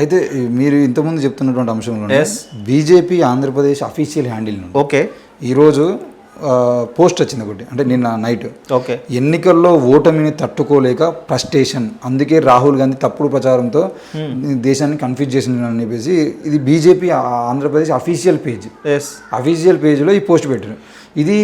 అయితే మీరు ఇంతకుముందు చెప్తున్నటువంటి అంశంలో. బీజేపీ ఆంధ్రప్రదేశ్ అఫీషియల్ హ్యాండిల్ నుండి ఓకే ఈరోజు పోస్ట్ వచ్చింది ఒకటి. అంటే నిన్న నైట్ ఓకే ఎన్నికల్లో ఓటమిని తట్టుకోలేక ఫ్రస్ట్రేషన్ అందుకే రాహుల్ గాంధీ తప్పుడు ప్రచారంతో దేశాన్ని కన్ఫ్యూజ్ చేసింది అని చెప్పేసి ఇది బీజేపీ ఆంధ్రప్రదేశ్ అఫీషియల్ పేజ్ ఎస్ అఫీషియల్ పేజ్లో ఈ పోస్ట్ పెట్టారు. ఇది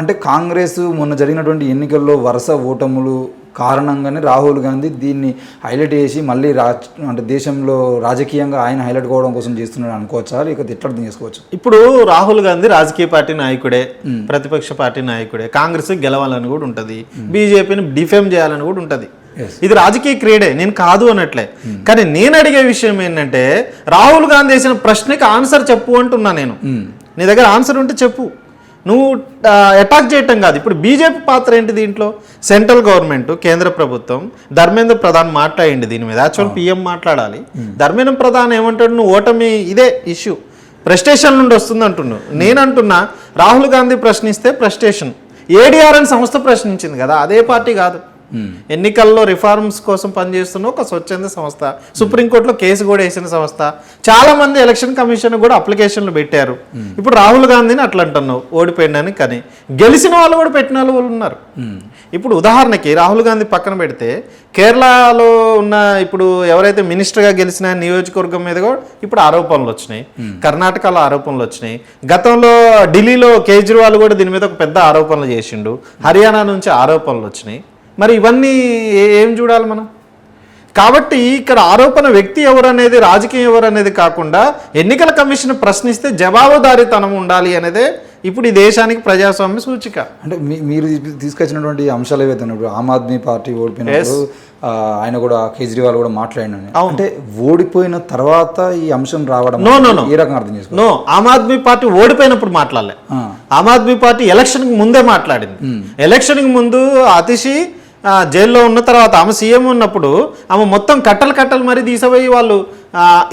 అంటే కాంగ్రెస్ మొన్న జరిగినటువంటి ఎన్నికల్లో వరుస ఓటములు కారణంగానే రాహుల్ గాంధీ దీన్ని హైలైట్ చేసి మళ్ళీ రాజ్ అంటే దేశంలో రాజకీయంగా ఆయన హైలైట్ కావడం కోసం చేస్తున్నాడు అనుకోవచ్చా? లేకపోతే ఎట్లా అర్థం చేసుకోవచ్చు? ఇప్పుడు రాహుల్ గాంధీ రాజకీయ పార్టీ నాయకుడే ప్రతిపక్ష పార్టీ నాయకుడే కాంగ్రెస్ గెలవాలని కూడా ఉంటది బీజేపీని డిఫేమ్ చేయాలని కూడా ఉంటది. ఇది రాజకీయ క్రీడే నేను కాదు అనట్లే కానీ నేను అడిగే విషయం ఏంటంటే రాహుల్ గాంధీ వేసిన ప్రశ్నకి ఆన్సర్ చెప్పు అంటున్నా నేను. నీ దగ్గర ఆన్సర్ ఉంటే చెప్పు. నువ్వు అటాక్ చేయటం కాదు. ఇప్పుడు బీజేపీ పాత్ర ఏంటి దీంట్లో? సెంట్రల్ గవర్నమెంట్ కేంద్ర ప్రభుత్వం ధర్మేంద్ర ప్రధాన్ మాట్లాడింది దీని మీద. యాక్చువల్ పిఎం మాట్లాడాలి. ధర్మేంద్ర ప్రధాన్ ఏమంటాడు? నువ్వు ఓటమి ఇదే ఇష్యూ ప్రెస్టేషన్ నుండి వస్తుంది అంటున్నావు నేను అంటున్నా రాహుల్ గాంధీ ప్రశ్నిస్తే ప్రెస్టేషన్ ఏడీఆర్ అని సంస్థ ప్రశ్నించింది కదా అదే పార్టీ కాదు. ఎన్నికల్లో రిఫార్మ్స్ కోసం పనిచేస్తున్న ఒక స్వచ్ఛంద సంస్థ. సుప్రీంకోర్టులో కేసు కూడా వేసిన సంస్థ. చాలా మంది ఎలక్షన్ కమిషన్ కూడా అప్లికేషన్లు పెట్టారు. ఇప్పుడు రాహుల్ గాంధీని అట్లా అంటున్నావు ఓడిపోయినాని కానీ. గెలిచిన వాళ్ళు కూడా పెట్టిన వాళ్ళు ఉన్నారు. ఇప్పుడు ఉదాహరణకి రాహుల్ గాంధీ పక్కన పెడితే కేరళలో ఉన్న ఇప్పుడు ఎవరైతే మినిస్టర్గా గెలిచిన నియోజకవర్గం మీద కూడా ఇప్పుడు ఆరోపణలు వచ్చినాయి. కర్ణాటకలో ఆరోపణలు వచ్చినాయి. గతంలో ఢిల్లీలో కేజ్రీవాల్ కూడా దీని మీద ఒక పెద్ద ఆరోపణలు చేసిండు. హర్యానా నుంచి ఆరోపణలు వచ్చినాయి. మరి ఇవన్నీ ఏ- చూడాలి మనం? కాబట్టి ఇక్కడ ఆరోపణ వ్యక్తి ఎవరు అనేది రాజకీయం ఎవరు అనేది కాకుండా ఎన్నికల కమిషన్ ప్రశ్నిస్తే జవాబుదారీతనం ఉండాలి అనేదే ఇప్పుడు ఈ దేశానికి ప్రజాస్వామ్య సూచిక. అంటే మీ మీరు తీసుకొచ్చినటువంటి అంశాలు ఏవైతే ఇప్పుడు ఆమ్ ఆద్మీ పార్టీ ఓడిపోయినప్పుడు ఆ, ఆయన కూడా కేజ్రీవాల్ కూడా మాట్లాడినాను. అంటే ఓడిపోయిన తర్వాత ఈ అంశం రావడం no. ఏ రకంగా అర్థం చేసుకోవాలి? నో ఆమ్ ఆద్మీ పార్టీ ఓడిపోయినప్పుడు మాట్లాడలే. ఆమ్ ఆద్మీ పార్టీ ఎలక్షన్కి ముందే మాట్లాడింది. ఎలక్షన్కి ముందు అతిషి ఆ, జైల్లో ఉన్న తర్వాత ఆమె సీఎం ఉన్నప్పుడు ఆమె మొత్తం కట్టలు కట్టలు మరి తీసిపోయి వాళ్ళు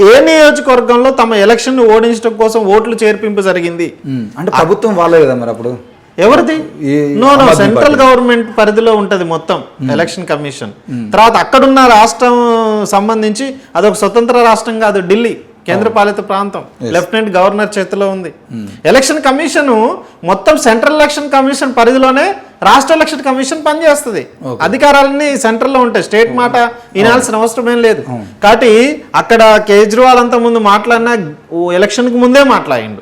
ఏ నియోజకవర్గంలో తమ ఎలక్షన్ ఓడించడం కోసం ఓట్లు చేర్పింపు జరిగింది? అంటే ప్రభుత్వం వాళ్ళే కదా మరి అప్పుడు? ఎవరిది? నో నో సెంట్రల్ గవర్నమెంట్ పరిధిలో ఉంటది మొత్తం ఎలక్షన్ కమిషన్. తర్వాత అక్కడున్న రాష్ట్రం సంబంధించి అదొక స్వతంత్ర రాష్ట్రం కాదు ఢిల్లీ కేంద్రపాలిత ప్రాంతం. లెఫ్టినెంట్ గవర్నర్ చేతిలో ఉంది. ఎలక్షన్ కమిషన్ మొత్తం సెంట్రల్ ఎలక్షన్ కమిషన్ పరిధిలోనే రాష్ట్ర ఎలక్షన్ కమిషన్ పనిచేస్తుంది. అధికారాలన్నీ సెంట్రల్లో ఉంటాయి. స్టేట్ మాట వినాల్సిన అవసరం ఏం లేదు. కాబట్టి అక్కడ కేజ్రీవాల్ అంత ముందు మాట్లాడినా ఎలక్షన్కు ముందే మాట్లాడిండు.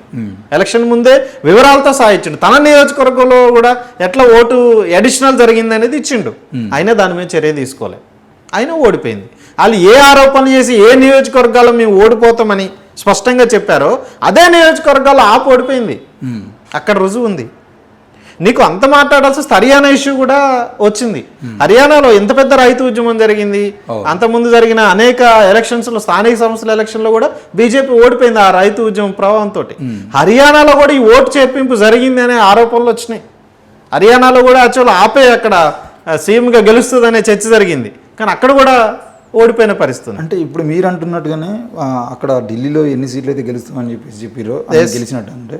ఎలక్షన్ ముందే వివరాలతో సాయించిండు తన నియోజకవర్గంలో కూడా ఎట్లా ఓటు అడిషనల్ జరిగింది అనేది ఇచ్చిండు. అయినా దాని మీద చర్య తీసుకోలేదు అయినా ఓడిపోయింది. వాళ్ళు ఏ ఆరోపణ చేసి ఏ నియోజకవర్గాల్లో మేము ఓడిపోతామని స్పష్టంగా చెప్పారో అదే నియోజకవర్గాల్లో ఆపు ఓడిపోయింది. అక్కడ రుజువు ఉంది. నీకు అంత మాట్లాడాల్సి వస్తే హర్యానా ఇష్యూ కూడా వచ్చింది. హర్యానాలో ఎంత పెద్ద రైతు ఉద్యమం జరిగింది. అంత ముందు జరిగిన అనేక ఎలక్షన్స్లో స్థానిక సంస్థల ఎలక్షన్లో కూడా బీజేపీ ఓడిపోయింది ఆ రైతు ఉద్యమం ప్రభావంతో హర్యానాలో కూడా ఈ ఓటు చేర్పింపు జరిగింది అనే ఆరోపణలు వచ్చినాయి. హర్యానాలో కూడా యాక్చువల్ ఆపే అక్కడ సీఎంగా గెలుస్తుంది అనే చర్చ జరిగింది. కానీ అక్కడ కూడా ఓడిపోయిన పరిస్థితి. అంటే ఇప్పుడు మీరు అంటున్నట్టుగానే అక్కడ ఢిల్లీలో ఎన్ని సీట్లు అయితే గెలుస్తామని చెప్పేసి చెప్పారో గెలిచినట్టు అంటే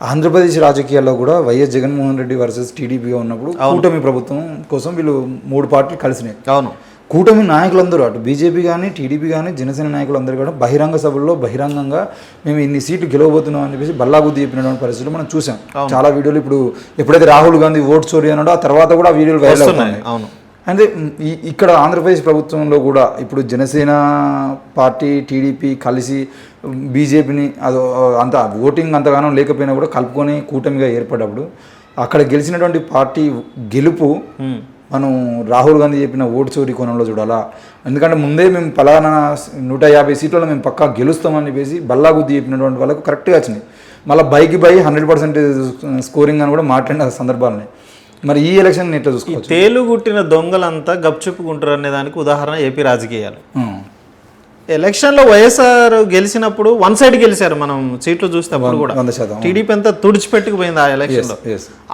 ఆంధ్రప్రదేశ్ రాజకీయాల్లో కూడా వైఎస్ జగన్మోహన్ రెడ్డి వర్సెస్ టీడీపీగా ఉన్నప్పుడు కూటమి ప్రభుత్వం కోసం వీళ్ళు మూడు పార్టీలు కలిసినాయి. అవును. కూటమి నాయకులందరూ అటు బీజేపీ కానీ టీడీపీ కానీ జనసేన నాయకులందరూ కూడా బహిరంగ సభల్లో బహిరంగంగా మేము ఇన్ని సీట్లు గెలవబోతున్నాం అని చెప్పేసి బల్లాగుద్ది చెప్పినటువంటి పరిస్థితులు మనం చూసాం. చాలా వీడియోలు ఇప్పుడు ఎప్పుడైతే రాహుల్ గాంధీ ఓట్ చోరీ అన్నాడో ఆ తర్వాత కూడా ఆ వీడియోలు వైరల్ అవుతున్నాయి. అవును. అంటే ఇక్కడ ఆంధ్రప్రదేశ్ ప్రభుత్వంలో కూడా ఇప్పుడు జనసేన పార్టీ టీడీపీ కలిసి బీజేపీని అదో అంత ఓటింగ్ అంతగానో లేకపోయినా కూడా కలుపుకొని కూటమిగా ఏర్పడ్డప్పుడు అక్కడ గెలిచినటువంటి పార్టీ గెలుపు. మనం రాహుల్ గాంధీ చెప్పిన ఓటు చోరీ కోణంలో చూడాలా? ఎందుకంటే ముందే మేము పలానా నూట యాభై సీట్లలో మేము పక్కా గెలుస్తామని చెప్పేసి బల్లాగుద్ది చెప్పినటువంటి వాళ్ళకు కరెక్ట్గా వచ్చినాయి మళ్ళీ బైకి బై హండ్రెడ్ పర్సెంటేజ్ స్కోరింగ్ అని కూడా మాట్లాడిన సందర్భాలని మరి ఈ ఎలక్షన్ ఎట్లా చూసుకోవచ్చు? తేలుగుట్టిన దొంగలంతా గప్చుప్పుకుంటారు అనే దానికి ఉదాహరణ ఏపీ రాజకీయాలు. ఎలక్షన్లో వైఎస్ఆర్ గెలిచినప్పుడు వన్ సైడ్ గెలిచారు మనం సీట్లు చూసినప్పుడు కూడా. టీడీపీ అంతా తుడిచిపెట్టుకుపోయింది ఆ ఎలక్షన్లో.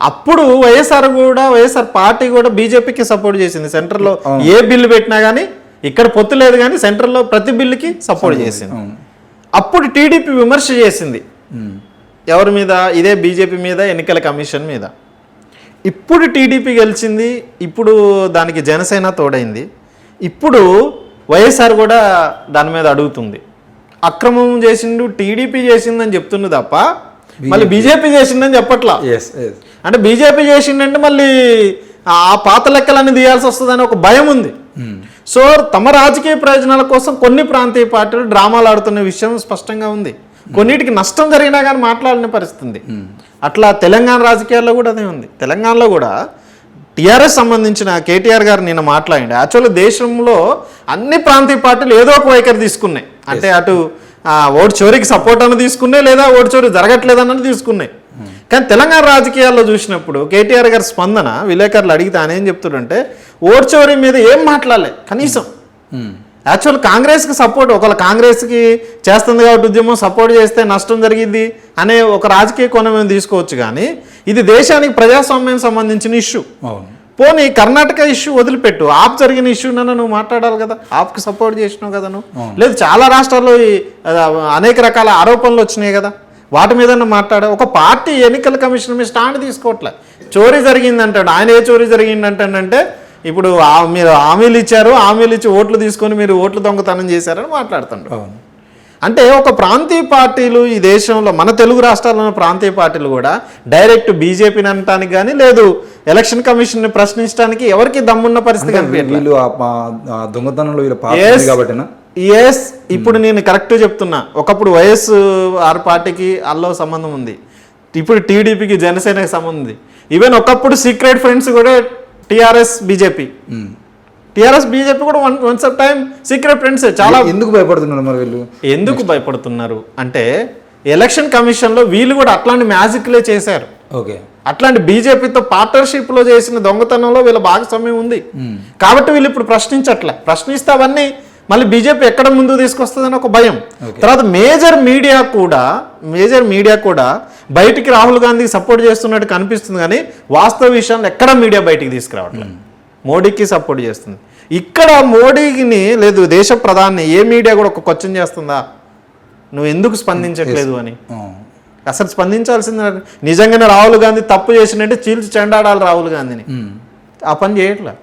అప్పుడు వైఎస్ఆర్ కూడా వైఎస్ఆర్ పార్టీ కూడా బీజేపీకి సపోర్ట్ చేసింది. సెంటర్లో ఏ బిల్లు పెట్టినా కానీ ఇక్కడ పొత్తు లేదు కానీ సెంటర్లో ప్రతి బిల్లుకి సపోర్ట్ చేసింది. అప్పుడు టీడీపీ విమర్శ చేసింది. ఎవరి మీద? ఇదే బీజేపీ మీద ఎన్నికల కమిషన్ మీద. ఇప్పుడు టీడీపీ గెలిచింది ఇప్పుడు దానికి జనసేన తోడైంది. ఇప్పుడు వైఎస్ఆర్ కూడా దాని మీద అడుగుతుంది. అక్రమం చేసిండు టీడీపీ చేసిందని చెప్తుంది తప్ప మళ్ళీ బీజేపీ చేసిందని చెప్పట్లా? అంటే బీజేపీ చేసిండంటే మళ్ళీ ఆ పాత లెక్కలన్నీ తీయాల్సి వస్తుందని ఒక భయం ఉంది. సో తమ రాజకీయ ప్రయోజనాల కోసం కొన్ని ప్రాంతీయ పార్టీలు డ్రామాలు ఆడుతున్న విషయం స్పష్టంగా ఉంది. కొన్నిటికి నష్టం జరిగినా కానీ మాట్లాడిన పరిస్థితి ఉంది. అట్లా తెలంగాణ రాజకీయాల్లో కూడా అదే ఉంది. తెలంగాణలో కూడా టీఆర్ఎస్ సంబంధించిన కేటీఆర్ గారు నిన్న మాట్లాడండి. యాక్చువల్గా దేశంలో అన్ని ప్రాంతీయ పార్టీలు ఏదో ఒక వైఖరి తీసుకున్నాయి. అంటే అటు ఓటు చోరీకి సపోర్ట్ అని తీసుకున్నాయి లేదా ఓటు చోరీ జరగట్లేదన్నది తీసుకున్నాయి. కానీ తెలంగాణ రాజకీయాల్లో చూసినప్పుడు కేటీఆర్ గారి స్పందన విలేకరులు అడిగితే ఆయన ఏం చెప్తుండంటే ఓటు చోరీ మీద ఏం మాట్లాడలే కనీసం. యాక్చువల్ కాంగ్రెస్కి సపోర్ట్ ఒకవేళ కాంగ్రెస్కి చేస్తుంది కాబట్టి ఉద్యమం సపోర్ట్ చేస్తే నష్టం జరిగింది అనే ఒక రాజకీయ కోణం మేము తీసుకోవచ్చు కానీ ఇది దేశానికి ప్రజాస్వామ్యం సంబంధించిన ఇష్యూ. పోనీ కర్ణాటక ఇష్యూ వదిలిపెట్టు. ఆప్ జరిగిన ఇష్యూ నువ్వు మాట్లాడాలి కదా. ఆప్కి సపోర్ట్ చేసినావు కదా నువ్వు. లేదు చాలా రాష్ట్రాల్లో అనేక రకాల ఆరోపణలు వచ్చినాయి కదా. వాటి మీద మాట్లాడ. ఒక పార్టీ ఎన్నికల కమిషన్ మీద స్టాండ్ తీసుకోవట్లే. చోరీ జరిగింది అంటాడు ఆయన ఏ చోరీ జరిగింది అంటాడంటే ఇప్పుడు మీరు హామీలు ఇచ్చారు హామీలు ఇచ్చి ఓట్లు తీసుకొని మీరు ఓట్లు దొంగతనం చేశారని మాట్లాడుతుండ్రు. అవును. అంటే ఒక ప్రాంతీయ పార్టీలు ఈ దేశంలో మన తెలుగు రాష్ట్రాల్లో ప్రాంతీయ పార్టీలు కూడా డైరెక్ట్ బీజేపీని అనటానికి కానీ లేదు ఎలక్షన్ కమిషన్ని ప్రశ్నించడానికి ఎవరికి దమ్మున్న పరిస్థితి ఆ దొంగతనంలో కాబట్టినా ఎస్ ఇప్పుడు నేను కరెక్ట్ చెప్తున్నా. ఒకప్పుడు వైఎస్ ఆర్ పార్టీకి అల్లో సంబంధం ఉంది. ఇప్పుడు టీడీపీకి జనసేనకి సంబంధం ఉంది. ఈవెన్ ఒకప్పుడు సీక్రెట్ ఫ్రెండ్స్ కూడా టీఆర్ఎస్ బీజేపీ. టీఆర్ఎస్ బీజేపీ కూడా one once of time secret friends చాలా ఎందుకు భయపడుతున్నారు మరి వీళ్ళు? ఎందుకు భయపడుతున్నారు? అంటే ఎలక్షన్ కమిషన్లో వీళ్ళు కూడా అట్లాంటి మ్యాజిక్లే చేశారు. ఓకే. అట్లాంటి బీజేపీతో పార్ట్నర్షిప్లో చేసిన దొంగతనంలో వీళ్ళ భాగస్వామ్యం ఉంది. కాబట్టి వీళ్ళు ఇప్పుడు ప్రశ్నించట్లే. ప్రశ్నిస్తే అవన్నీ మళ్ళీ బీజేపీ ఎక్కడ ముందు తీసుకొస్తుందని ఒక భయం. తర్వాత మేజర్ మీడియా కూడా మేజర్ మీడియా కూడా బయటికి రాహుల్ గాంధీకి సపోర్ట్ చేస్తున్నట్టు కనిపిస్తుంది కానీ వాస్తవ విషయాన్ని ఎక్కడ మీడియా బయటికి తీసుకురావట్లేదు. మోడీకి సపోర్ట్ చేస్తుంది. ఇక్కడ మోడీని లేదు దేశ ప్రధాని ఏ మీడియా కూడా ఒక క్వశ్చన్ చేస్తుందా? నువ్వు ఎందుకు స్పందించట్లేదు అని. అసలు స్పందించాల్సింది. నిజంగానే రాహుల్ గాంధీ తప్పు చేసినట్టే చీల్చి చెండాడాలి రాహుల్ గాంధీని. ఆ పని చేయట్లే.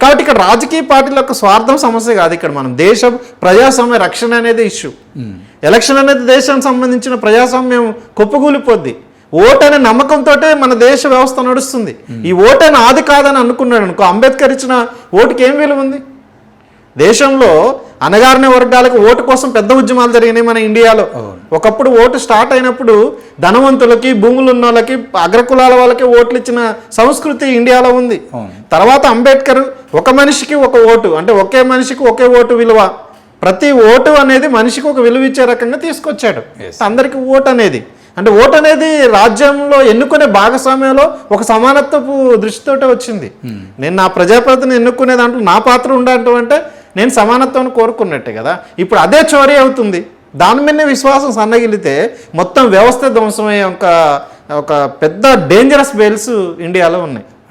కాబట్టి ఇక్కడ రాజకీయ పార్టీల యొక్క స్వార్థం సమస్య కాదు ఇక్కడ మనం. దేశం ప్రజాస్వామ్య రక్షణ అనేది ఇష్యూ. ఎలక్షన్ అనేది దేశానికి సంబంధించిన ప్రజాస్వామ్యం కుప్పగూలిపోద్ది ఓటు అనే నమ్మకంతో మన దేశ వ్యవస్థ నడుస్తుంది. ఈ ఓటు అని ఆది కాదని అనుకున్నాడు అనుకో అంబేద్కర్ ఇచ్చిన ఓటుకి ఏం విలువ ఉంది? దేశంలో అనగారిన వర్గాలకు ఓటు కోసం పెద్ద ఉద్యమాలు జరిగినాయి మన ఇండియాలో. ఒకప్పుడు ఓటు స్టార్ట్ అయినప్పుడు ధనవంతులకి భూములు ఉన్న వాళ్ళకి అగ్రకులాల వాళ్ళకి ఓట్లు ఇచ్చిన సంస్కృతి ఇండియాలో ఉంది. తర్వాత అంబేద్కర్ ఒక మనిషికి ఒక ఓటు అంటే ఒకే మనిషికి ఒకే ఓటు విలువ. ప్రతి ఓటు అనేది మనిషికి ఒక విలువ ఇచ్చే రకంగా తీసుకొచ్చాడు. అందరికి ఓటు అనేది. అంటే ఓటు అనేది రాజ్యంలో ఎన్నుకునే భాగస్వామ్యంలో ఒక సమానత్వపు దృష్టితోటే వచ్చింది. నేను నా ప్రజాప్రతిని ఎన్నుకునే దాంట్లో నా పాత్ర ఉండటం అంటే నేను సమానత్వాన్ని కోరుకున్నట్టే కదా. ఇప్పుడు అదే చోరీ అవుతుంది. దాని మీదనే విశ్వాసం సన్నగిలితే మొత్తం వ్యవస్థ ధ్వంసమయ్యే ఒక ఒక పెద్ద డేంజరస్ బేల్స్ ఇండియాలో ఉన్నాయి.